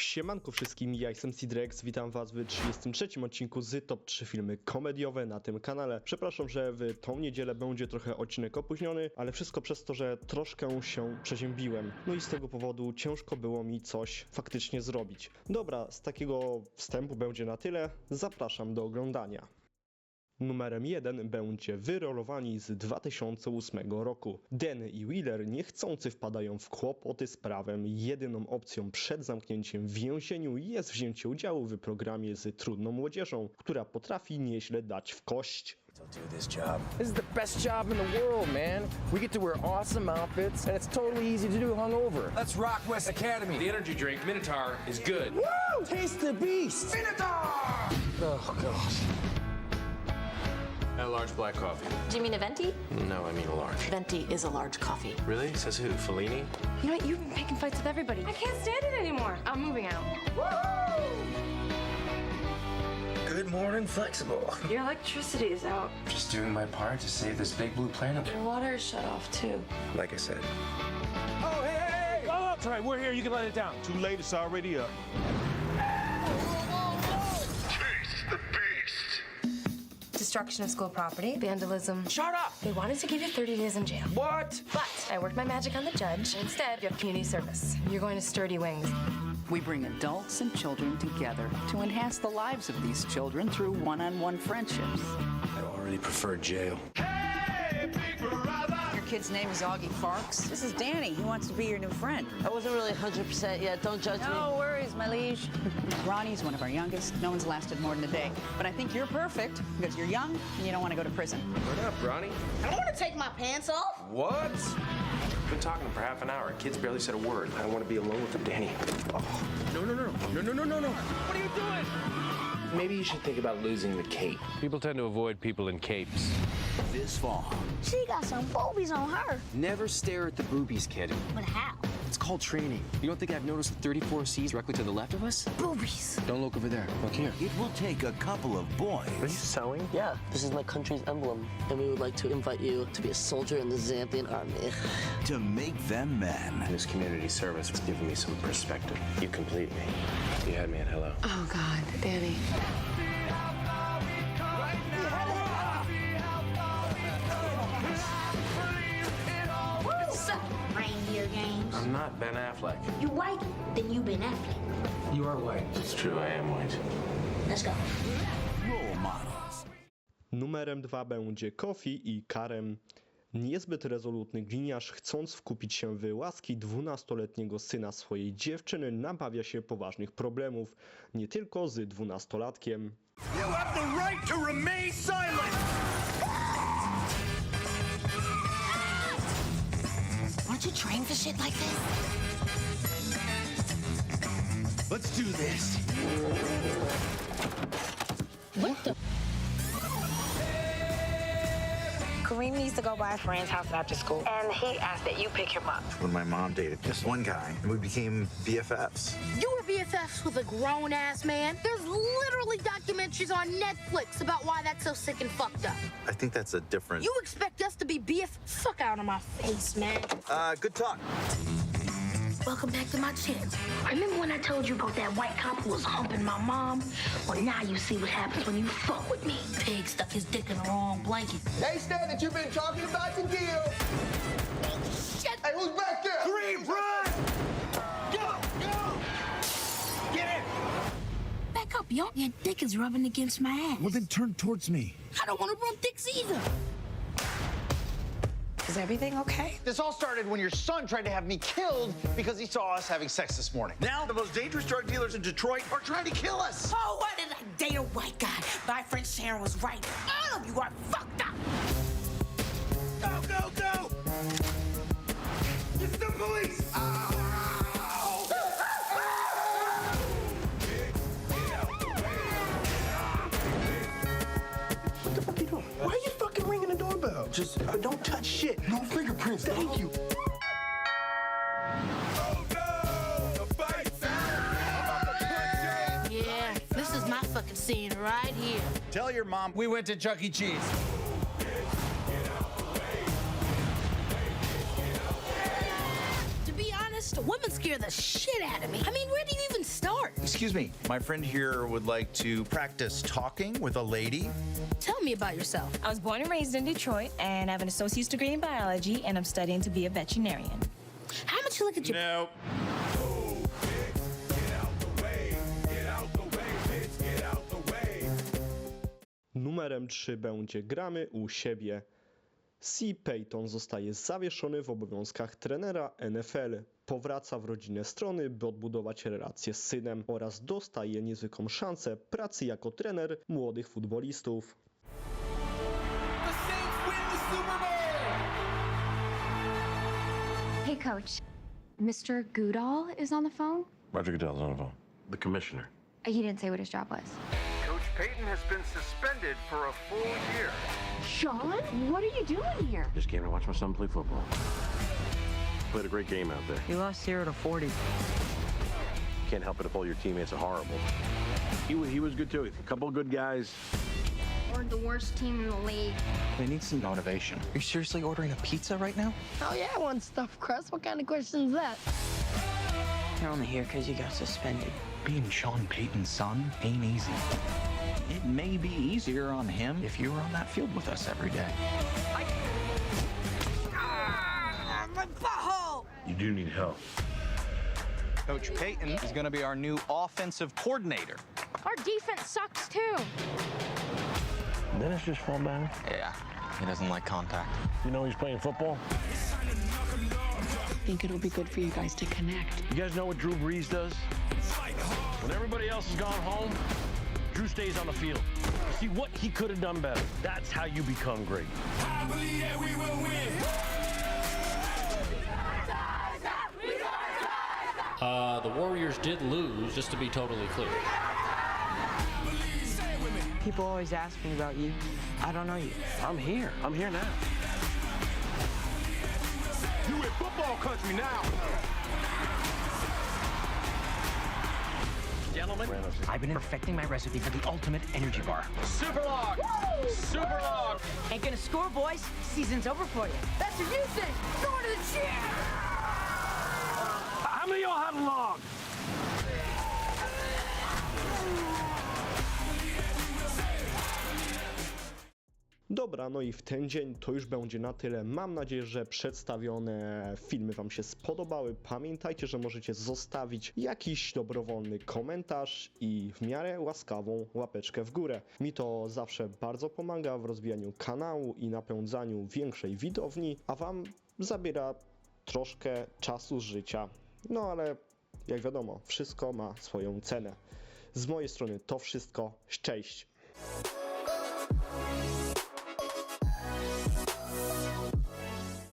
Siemanko wszystkim, ja jestem Sidrex, witam was w 33 odcinku z Top 3 filmy komediowe na tym kanale. Przepraszam, że w tą niedzielę będzie trochę odcinek opóźniony, ale wszystko przez to, że troszkę się przeziębiłem. No i z tego powodu ciężko było mi coś faktycznie zrobić. Dobra, z takiego wstępu będzie na tyle, zapraszam do oglądania. Numerem 1 będzie wyrolowani z 2008 roku. Den i Wheeler niechcący wpadają w kłopoty z prawem. Jedyną opcją przed zamknięciem w więzieniu jest wzięcie udziału w programie z trudną młodzieżą, która potrafi nieźle dać w kość. Minotaur! Oh gosh. A large black coffee. Do you mean a venti? No, I mean a large. Venti is a large coffee. Really? Says who? Fellini? You know what? You've been picking fights with everybody. I can't stand it anymore. I'm moving out. Good morning, flexible. Your electricity is out. Just doing my part to save this big blue planet. Your water is shut off too. Like I said. Oh, hey, hey, hey! Oh, it's all right. We're here. You can let it down. Too late, it's already up. Destruction of school property, vandalism. Shut up! They wanted to give you 30 days in jail. What? But I worked my magic on the judge. Instead, you have community service. You're going to Sturdy Wings. We bring adults and children together to enhance the lives of these children through one on one friendships. I already prefer jail. Your kid's name is Augie Farks. This is Danny. He wants to be your new friend. I wasn't really 100% yet. Don't judge no me. No worries, my liege. Ronnie's one of our youngest. No one's lasted more than a day. But I think you're perfect because you're young and you don't want to go to prison. What up, Ronnie? I don't want to take my pants off. What? I've been talking for half an hour. Kids barely said a word. I want to be alone with him, Danny. Oh. No, no, no. No, no, no, no, no. What are you doing? Maybe you should think about losing the cape. People tend to avoid people in capes. This fall. She got some boobies on her. Never stare at the boobies, kid. But how? It's called training. You don't think I've noticed the 34 C's directly to the left of us? Boobies. Don't look over there. Look here. It will take a couple of boys Are you sewing? Yeah, this is my country's emblem, and we would like to invite you to be a soldier in the Zambian army. to make them men. This community service has given me some perspective. You complete me. You had me at hello. Oh God, Danny. I'm not Ben Affleck. You white, then you been Affleck. You are white. It's true, I am white. Let's go. Role models. Numerem 2 będzie Kofi i Karem. Niezbyt rezolutny gliniarz, chcąc wkupić się w łaski 12-letniego syna swojej dziewczyny, nabawia się poważnych problemów, nie tylko z dwunastolatkiem. You have the right to remain silent! Aren't you trained for shit like this? Let's do this. Kareem needs to go by his friend's house after school, and he asked that you pick him up. when my mom dated just one guy and we became BFFs. You were BFFs with a grown ass man. There's literally documentaries on Netflix about why that's so sick and fucked up. I think that's a different. You expect us to be BF? Fuck out of my face, man. Uh, good talk. Welcome back to my channel. Remember when I told you about that white cop who was humping my mom? Well, now you see what happens when you fuck with me. Pig stuck his dick in the wrong blanket. Hey, Stan, that you've been talking about the deal. Shit! Hey, who's back there? Kareem, run! Go! Go! Get in! Back up, yo. Your dick is rubbing against my ass. Well, then turn towards me. I don't want to rub dicks either. Is everything okay? This all started when your son tried to have me killed because he saw us having sex this morning. Now, the most dangerous drug dealers in Detroit are trying to kill us. Oh, why did I date a white guy? My friend Sharon was right. All of you are fucked up. Go, go, go! It's the police! Just uh, don't touch shit. No fingerprints. Thank you. Oh no! The! Yeah, this is my fucking scene right here. Tell your mom we went to Chuck E. Cheese. Honest, women scare the shit out of me. I mean, where do you even start? Excuse me, my friend here would like to practice talking with a lady. Tell me about yourself. I was born and raised in Detroit, and I have an associate's degree in biology, and I'm studying to be a veterinarian. How much you look at your Nope. Numerem 3 będzie gramy u siebie. C. Payton zostaje zawieszony w obowiązkach trenera NFL. Powraca w rodzinę strony, by odbudować relacje z synem oraz dostaje niezwykłą szansę pracy jako trener młodych futbolistów. The Saints win the Super Bowl! Hey, coach. Mr. Goodall is on the phone? Roger Goodell's on the phone. The commissioner. He didn't say what his job was. Coach Payton has been suspended for a full year. Sean, what are you doing here? Just came to watch my son play football. Played a great game out there. You lost zero to 40. Can't help it if all your teammates are horrible. He, he was good too. A couple of good guys. We're the worst team in the league. They need some motivation. Are you seriously ordering a pizza right now? Oh yeah, I want stuffed crust. What kind of question is that? You're only here because you got suspended. Being Sean Payton's son ain't easy. It may be easier on him if you were on that field with us every day. You do need help. Coach Payton is going to be our new offensive coordinator. Our defense sucks too. Dennis just fall down. Yeah, he doesn't like contact. You know he's playing football. I think it'll be good for you guys to connect. You guys know what Drew Brees does? When everybody else has gone home, Drew stays on the field. See what he could have done better. That's how you become great. I believe that we will win. Uh, the Warriors did lose, just to be totally clear. People always ask me about you. I don't know you. I'm here. I'm here now. You in football country now. Gentlemen, I've been perfecting my recipe for the ultimate energy bar. Super log. Super log. Ain't gonna score, boys. Season's over for you. That's what you think. Go to the gym. How many of y'all have a log? Dobra, no i w ten dzień to już będzie na tyle. Mam nadzieję, że przedstawione filmy Wam się spodobały. Pamiętajcie, że możecie zostawić jakiś dobrowolny komentarz i w miarę łaskawą łapeczkę w górę. Mi to zawsze bardzo pomaga w rozwijaniu kanału i napędzaniu większej widowni, a Wam zabiera troszkę czasu życia. No ale jak wiadomo, wszystko ma swoją cenę. Z mojej strony to wszystko. Cześć!